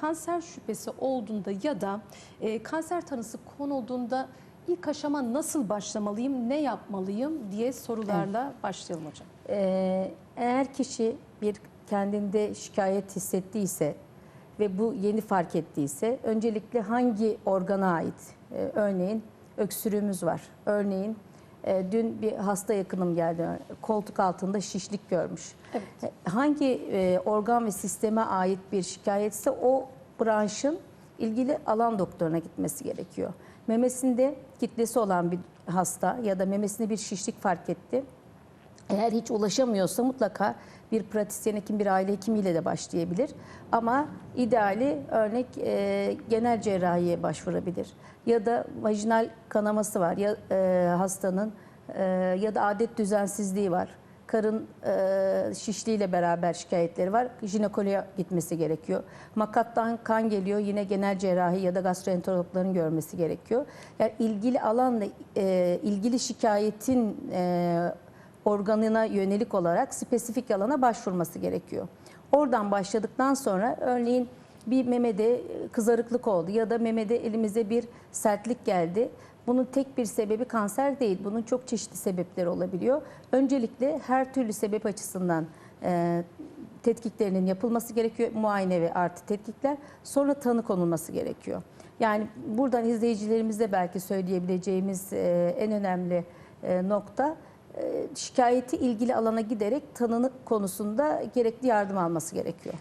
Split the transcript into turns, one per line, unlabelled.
Kanser şüphesi olduğunda ya da e, kanser tanısı konulduğunda ilk aşama nasıl başlamalıyım, ne yapmalıyım diye sorularla başlayalım hocam.
Ee, eğer kişi bir kendinde şikayet hissettiyse ve bu yeni fark ettiyse öncelikle hangi organa ait? Ee, örneğin öksürüğümüz var. Örneğin e, dün bir hasta yakınım geldi. Koltuk altında şişlik görmüş.
Evet.
E, Hangi e, organ ve sisteme ait bir şikayetse o branşın ilgili alan doktoruna gitmesi gerekiyor. Memesinde kitlesi olan bir hasta ya da memesinde bir şişlik fark etti. Eğer hiç ulaşamıyorsa mutlaka bir pratisyen hekim, bir aile hekimiyle de başlayabilir. Ama ideali örnek e, genel cerrahiye başvurabilir. Ya da vajinal kanaması var ya e, hastanın e, ya da adet düzensizliği var. Karın e, şişliğiyle beraber şikayetleri var. Jinekoloğa gitmesi gerekiyor. Makattan kan geliyor. Yine genel cerrahi ya da gastroenterologların görmesi gerekiyor. Yani ilgili alanla e, ilgili şikayetin e, organına yönelik olarak spesifik alana başvurması gerekiyor. Oradan başladıktan sonra örneğin bir memede kızarıklık oldu ya da memede elimize bir sertlik geldi. Bunun tek bir sebebi kanser değil. Bunun çok çeşitli sebepleri olabiliyor. Öncelikle her türlü sebep açısından e, tetkiklerinin yapılması gerekiyor. Muayene ve artı tetkikler. Sonra tanı konulması gerekiyor. Yani buradan izleyicilerimize belki söyleyebileceğimiz e, en önemli e, nokta e, şikayeti ilgili alana giderek tanını konusunda gerekli yardım alması gerekiyor.